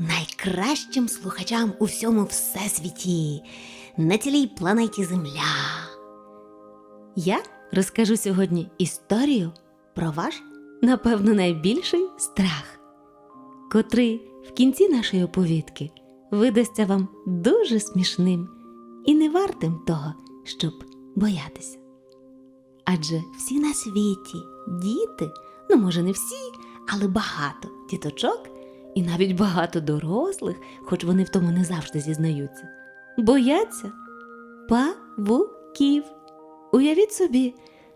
найкращим слухачам у всьому всесвіті, на цілій планеті Земля. Я розкажу сьогодні історію про ваш, напевно, найбільший страх, котрий в кінці нашої оповідки видасться вам дуже смішним і не вартим того, щоб боятися. Адже всі на світі діти, ну може не всі, але багато діточок і навіть багато дорослих, хоч вони в тому не завжди зізнаються, бояться павуків. Уявіть собі,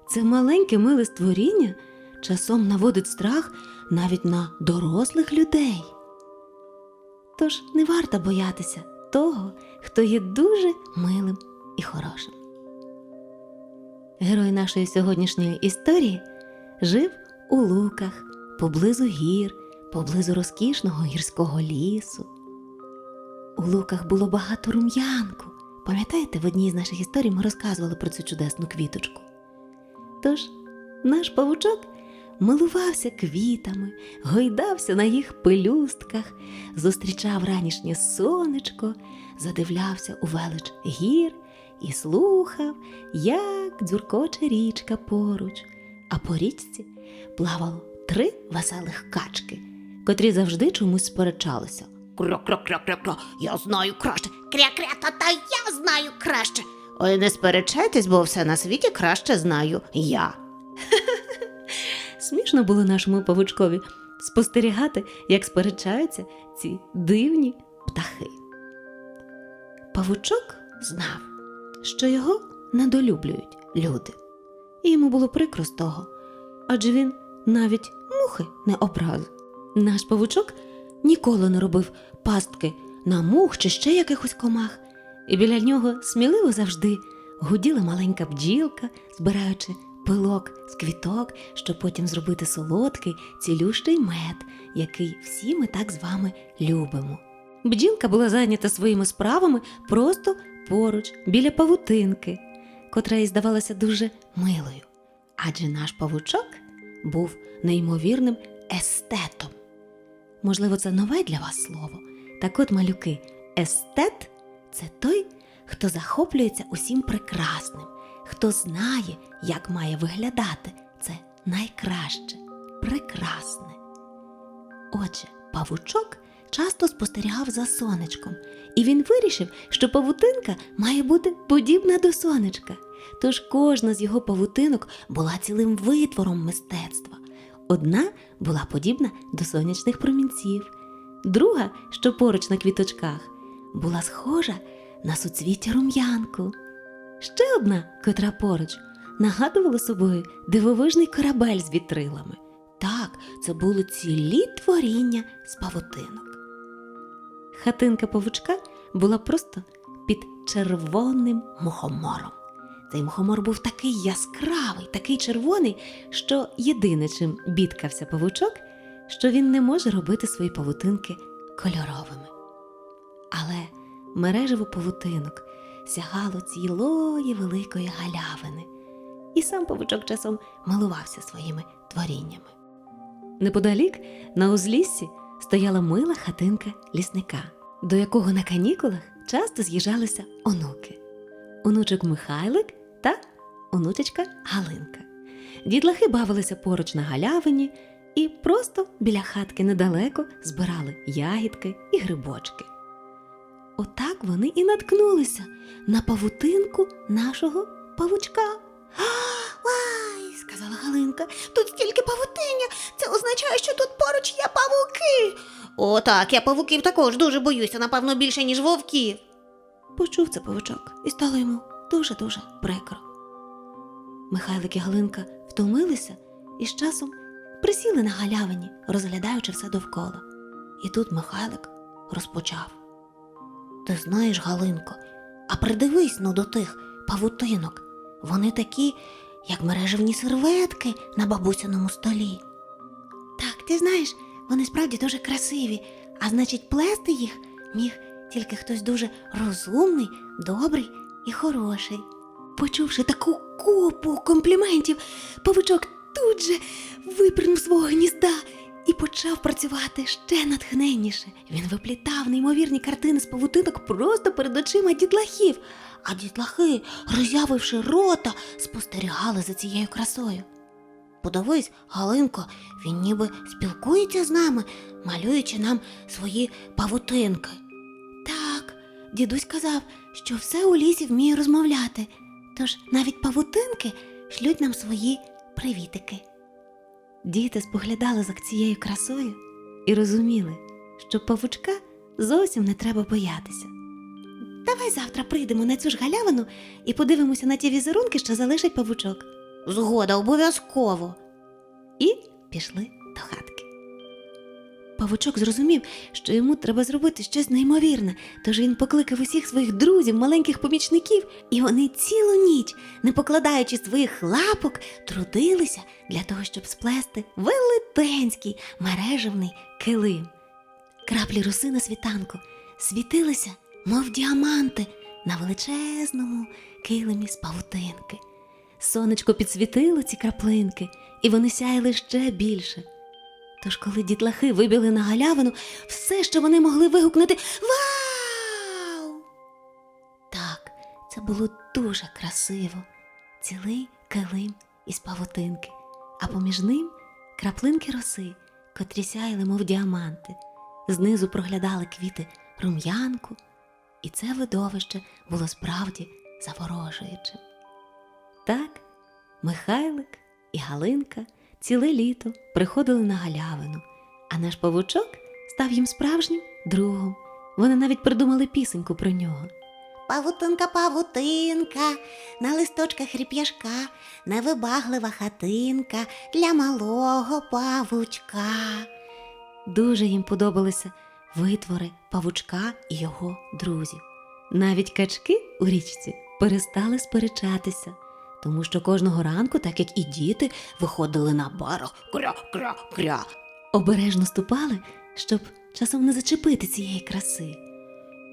це маленьке миле створіння часом наводить страх навіть на дорослих людей. Тож не варто боятися того, хто є дуже милим і хорошим. Герой нашої сьогоднішньої історії жив у луках, поблизу гір, поблизу розкішного гірського лісу. У луках було багато рум'янку. Пам'ятаєте, в одній з наших історій ми розказували про цю чудесну квіточку. Тож наш павучок милувався квітами, гойдався на їх пелюстках, зустрічав ранішнє сонечко, задивлявся у велич гір і слухав, як дзюркоче річка поруч, а по річці плавало три веселих качки, котрі завжди чомусь сперечалися. Кря-кря-кря-кря-кря, я знаю краще. Кря-кря, та-та, я знаю краще. Ой, не сперечайтесь, бо все на світі краще знаю я. Смішно було нашому павучкові спостерігати, як сперечаються ці дивні птахи. Павучок знав, що його недолюблюють люди, і йому було прикро з того, адже він навіть мухи не образив. Наш павучок ніколи не робив пастки на мух чи ще якихось комах, і біля нього сміливо завжди гуділа маленька бджілка, збираючи пилок з квіток, щоб потім зробити солодкий, цілющий мед, який всі ми так з вами любимо. Бджілка була зайнята своїми справами просто поруч, біля павутинки, котра їй здавалася дуже милою. Адже наш павучок був неймовірним естетом. Можливо, це нове для вас слово. Так от, малюки, естет це той, хто захоплюється усім прекрасним, хто знає, як має виглядати це найкраще, прекрасне. Отже, павучок часто спостерігав за сонечком, і він вирішив, що павутинка має бути подібна до сонечка. Тож кожна з його павутинок була цілим витвором мистецтва. Одна була подібна до сонячних промінців, друга, що поруч на квіточках, була схожа на суцвіття рум'янку. Ще одна, котра поруч, нагадувала собою дивовижний корабель з вітрилами. Так, це були цілі творіння з павутинок. Хатинка павучка була просто під червоним мухомором. Цей мухомор був такий яскравий, такий червоний, що єдине, чим бідкався павучок, що він не може робити свої павутинки кольоровими. Але мережево павутинок сягало цілої великої галявини, і сам павучок часом милувався своїми творіннями. Неподалік на узліссі стояла мила хатинка лісника, до якого на канікулах часто з'їжджалися онуки. Онучок Михайлик онучечка Галинка. Дідлахи бавилися поруч на галявині і просто біля хатки недалеко збирали ягідки і грибочки. Отак вони і наткнулися на павутинку нашого павучка. Ай, сказала Галинка, тут стільки павутиння. Це означає, що тут поруч є павуки. О, так, я павуків також дуже боюся, напевно, більше, ніж вовків. Почув це павучок і стало йому дуже-дуже прикро. Михайлик і Галинка втомилися і з часом присіли на галявині, розглядаючи все довкола. І тут Михайлик розпочав. Ти знаєш, Галинко, а придивись ну до тих павутинок. Вони такі, як мережевні серветки на бабусиному столі. Так, ти знаєш, вони справді дуже красиві, а значить, плести їх міг тільки хтось дуже розумний, добрий і хороший. Почувши таку купу компліментів, павучок тут же випринув свого гнізда і почав працювати ще натхненніше. Він виплітав неймовірні картини з павутинок просто перед очима дітлахів. А дітлахи, роззявивши рота, спостерігали за цією красою. Подивись, Галинко, він ніби спілкується з нами, малюючи нам свої павутинки. Так, дідусь казав, що все у лісі вміє розмовляти, тож навіть павутинки шлють нам свої привітики. Діти споглядали за цією красою і розуміли, що павучка зовсім не треба боятися. Давай завтра прийдемо на цю ж галявину і подивимося на ті візерунки, що залишить павучок. Згода, обов'язково. І пішли до хатки. Павучок зрозумів, що йому треба зробити щось неймовірне, тож він покликав усіх своїх друзів, маленьких помічників, і вони цілу ніч, не покладаючи своїх лапок, трудилися для того, щоб сплести велетенський мережевний килим. Краплі роси на світанку світилися, мов діаманти, на величезному килимі з павутинки. Сонечко підсвітило ці краплинки, і вони сяяли ще більше. Тож, коли дітлахи вибігли на галявину, все, що вони могли вигукнути Вау! Так, це було дуже красиво. Цілий килим із павутинки, а поміж ним краплинки роси, котрі сяяли, мов діаманти. Знизу проглядали квіти рум'янку, і це видовище було справді заворожуючим. Так, Михайлик і Галинка ціле літо приходили на галявину, а наш павучок став їм справжнім другом. Вони навіть придумали пісеньку про нього. Павутинка, павутинка, на листочках ріп'яшка, невибаглива хатинка для малого павучка. Дуже їм подобалися витвори павучка і його друзів. Навіть качки у річці перестали сперечатися, тому що кожного ранку, так як і діти, виходили на барах Кря-кря-кря. обережно ступали, щоб часом не зачепити цієї краси.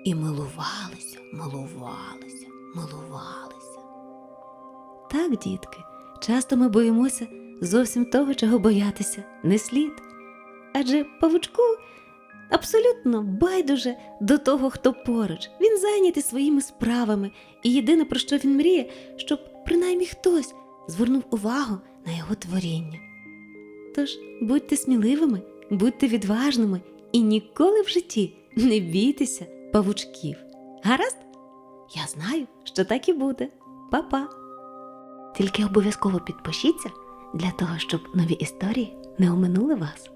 І милувалися, милувалися, милувалися. Так, дітки, часто ми боїмося зовсім того, чого боятися не слід. Адже павучку абсолютно байдуже до того, хто поруч. Він зайнятий своїми справами, і єдине, про що він мріє, щоб принаймні хтось звернув увагу на його творіння. Тож будьте сміливими, будьте відважними і ніколи в житті не бійтеся павучків. Гаразд? Я знаю, що так і буде. Па-па! Тільки обов'язково підпишіться для того, щоб нові історії не оминули вас.